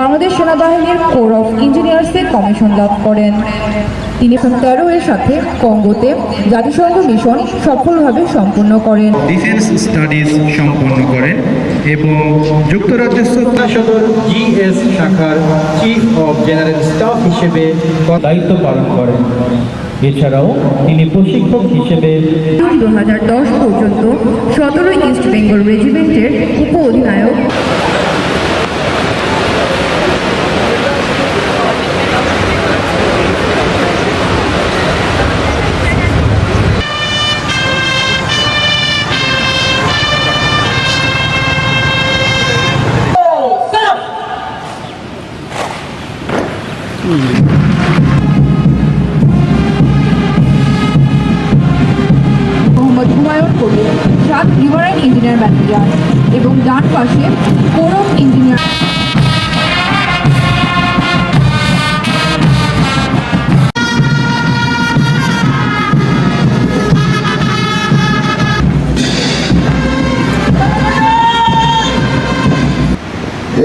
বাংলাদেশ সেনাবাহিনীর corps of ইঞ্জিনিয়ার্সের commission লাভ করেন। তিনি তেরো এর সাথে কঙ্গোতে জাতিসংঘ মিশন সফলভাবে সম্পূর্ণ করেন। ডিফেন্স স্টাডিজ সম্পন্ন করেন এবং যুক্তরাজ্যের সদর জিএস শাখার চিফ অফ জেনারেল স্টাফ হিসেবে দায়িত্ব পালন করেন। এছাড়াও তিনি প্রশিক্ষক হিসেবে জুন দু হাজার দশ পর্যন্ত সতেরো ইস্ট বেঙ্গল রেজিমেন্টের উপ অধিনায়ক মোহাম্মদ হুমায়ুন কবির সাত রিভারাইন ইঞ্জিনিয়ার ম্যানেজার এবং ডান পাশে কোরম ইঞ্জিনিয়ার।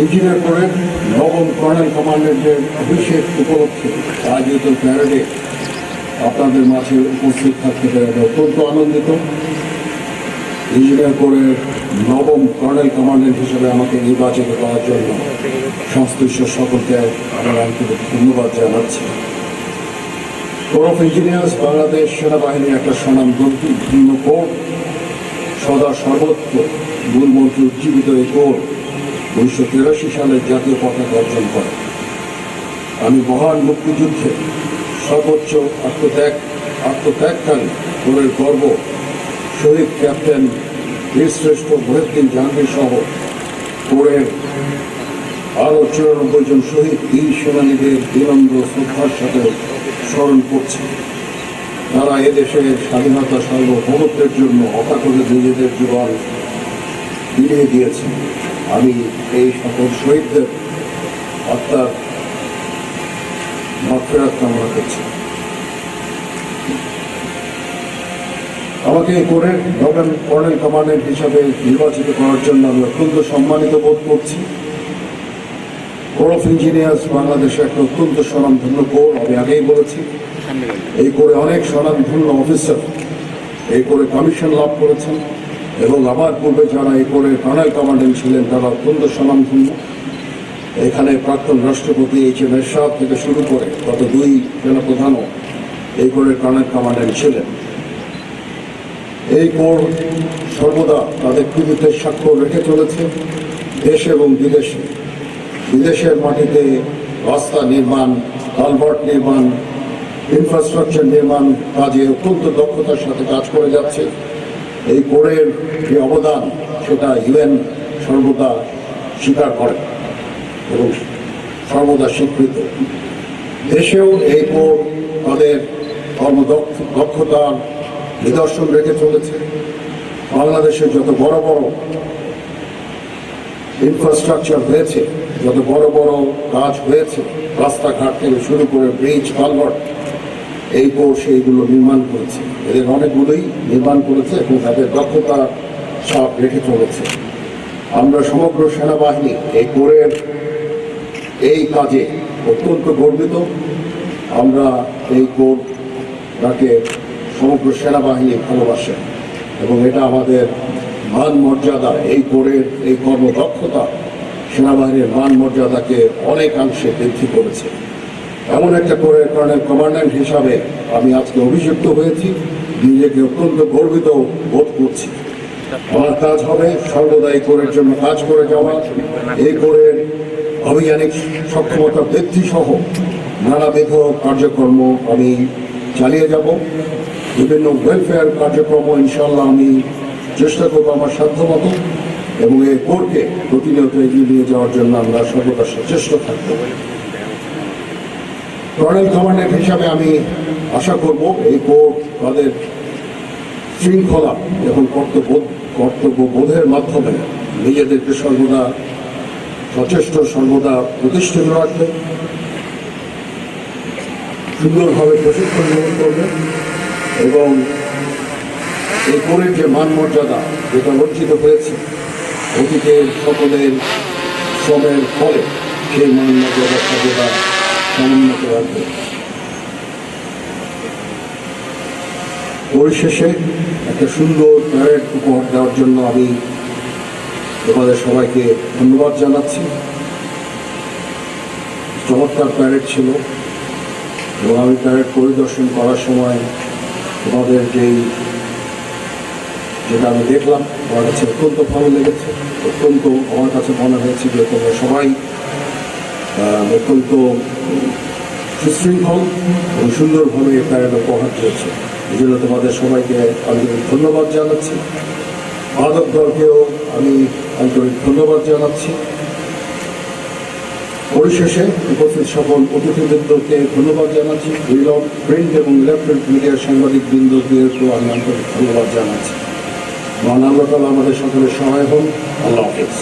ইঞ্জিনিয়ার করেন নবম কর্নেল কমান্ডেন্টের অভিষেক উপলক্ষে আয়োজিত প্যারেডে আপনাদের মাঝে উপস্থিত থাকতে পেরে অত্যন্ত আনন্দিত। ইঞ্জিনিয়ার করে নবম কর্নেল কমান্ডেন্ট হিসেবে আমাকে নির্বাচিত করার জন্য সংশ্লিষ্ট সকলকে আমার আন্তরিক ধন্যবাদ জানাচ্ছি। কোর অফ ইঞ্জিনিয়ার্স, বাংলাদেশ সেনাবাহিনীর একটা স্বনাম ভিন্ন কোর, সদা সর্বত্র মূলমন্ত্রী উজ্জীবিত এই কোর উনিশশো তিরাশি সালে জাতীয় পতাকা অর্জন করে আমি মহান মুক্তিযুদ্ধে সর্বোচ্চ আত্মত্যাগ আত্মত্যাগকারী কোরের গর্ব, শহীদ ক্যাপ্টেন বীরশ্রেষ্ঠ মহিউদ্দিন জাহাঙ্গীর সহ কোরের আরও চুরানব্বই জন শহীদ বীর সেনানীদের বিনম্র শ্রদ্ধার সাথে স্মরণ করছে। তারা এদেশের স্বাধীনতা সার্বভৌমত্বের জন্য অকাতরে নিজেদের জীবন বিলিয়ে দিয়েছে আমি এই সকল শহীদদের আত্মার মাফেরাত কামনা করছি। আমাকে করে নবেল কর্নেল কমান্ডেন্ট হিসাবে নির্বাচিত করার জন্য আমি অত্যন্ত সম্মানিত বোধ করছি। কোর অফ ইঞ্জিনিয়ার্স বাংলাদেশে একটা অত্যন্ত স্বনামধন্য কোর, আমি আগেই বলেছি। এই করে অনেক স্বনামধন্য অফিসার এই করে কমিশন লাভ করেছেন। এবং আমার পূর্বে যারা এই করে কর্নেল কমান্ডেন্ট ছিলেন, তারা অত্যন্ত স্বনামধন্য এখানে প্রাক্তন রাষ্ট্রপতি এইচ এম এরশাদ থেকে শুরু করে গত দুই সেনাপ্রধানও এই করে কর্নেল কমান্ডেন্ট ছিলেন। এই কোর সর্বদা তাদের কৃতিত্বের স্বাক্ষর রেখে চলেছে। দেশ এবং বিদেশে। বিদেশের মাটিতে রাস্তা নির্মাণ, কালভার্ট নির্মাণ, ইনফ্রাস্ট্রাকচার নির্মাণ কাজে অত্যন্ত দক্ষতার সাথে কাজ করে যাচ্ছে। এই কোরের যে অবদান, সেটা ইউএন সর্বদা স্বীকার করে এবং সর্বদা স্বীকৃত। দেশেও এই কোর তাদের কর্মদক্ষ দক্ষতার নিদর্শন রেখে চলেছে। বাংলাদেশের যত বড় বড় ইনফ্রাস্ট্রাকচার হয়েছে, যত বড় বড় কাজ হয়েছে, রাস্তাঘাট থেকে শুরু করে ব্রিজ কালভার্ট এই কোর সেইগুলো নির্মাণ করেছে। এদের অনেকগুলোই নির্মাণ করেছে এবং তাদের দক্ষতা ছাপ রেখে চলেছে। আমরা সমগ্র সেনাবাহিনী এই কোরের এই কাজে অত্যন্ত গর্বিত। আমরা এই কোর তাকে সমগ্র সেনাবাহিনী ভালোবাসে এবং এটা আমাদের মান মর্যাদা, এই কোরের এই কর্মদক্ষতা সেনাবাহিনীর মান মর্যাদাকে অনেকাংশে বৃদ্ধি করেছে। এমন একটা করে কর্নেল কমান্ড্যান্ট হিসাবে আমি আজকে অভিযুক্ত হয়েছি, নিজেকে অত্যন্ত গর্বিত বোধ করছি। আমার কাজ হবে সর্বদা এই কোরের জন্য কাজ করে যাওয়া। এই কোরের অভিযানিক সক্ষমতা বৃদ্ধি সহ নানাবিধ কার্যক্রম আমি চালিয়ে যাব। বিভিন্ন ওয়েলফেয়ার কার্যক্রম ইনশাল্লাহ আমি চেষ্টা করব আমার সাধ্যমতো এবং এই কোরকে প্রতিনিয়ত এগিয়ে নিয়ে যাওয়ার জন্য আমরা সর্বদা সচেষ্ট থাকব। কর্নেল কমান্ডেন্ট হিসাবে আমি আশা করব এই কোর্ট তাদের শৃঙ্খলা এবং কর্তব্য কর্তব্য বোধের মাধ্যমে নিজেদেরকে সর্বদা সচেষ্ট, সর্বদা প্রতিষ্ঠিত রাখবে। সুন্দরভাবে প্রশিক্ষণ গ্রহণ করবে এবং এই কোরের যে মান মর্যাদা যেটা অর্জিত হয়েছে, অতীতের সকলের শ্রমের ফলে সেই মান মর্যাদা সর্বদা পরিশেষে একটা সুন্দর প্যারেড উপহার দেওয়ার জন্য আমি তোমাদের সবাইকে ধন্যবাদ জানাচ্ছি। চমৎকার প্যারেড ছিল এবং আমি প্যারেড পরিদর্শন করার সময় তোমাদের যেই যেটা আমি দেখলাম, আমার কাছে অত্যন্ত ভালো লেগেছে, অত্যন্ত আমার কাছে মনে হয়েছে যে তোমরা সবাই অত্যন্ত সুশৃঙ্খল এবং সুন্দরভাবে প্যারেড উপহার দিয়েছে। এই জন্য তোমাদের সবাইকে আন্তরিক ধন্যবাদ জানাচ্ছি। মাদক দলকেও আমি আন্তরিক ধন্যবাদ জানাচ্ছি। পরিশেষে উপস্থিত সকল অতিথিবৃন্দকে ধন্যবাদ জানাচ্ছি। প্রিন্ট এবং ইলেকট্রনিক মিডিয়ার সাংবাদিক বৃন্দদেরকেও আমি আন্তরিক ধন্যবাদ জানাচ্ছি। মহান আল্লাহ আমাদের সকলের সহায় হন। আল্লাহ হাফেজ।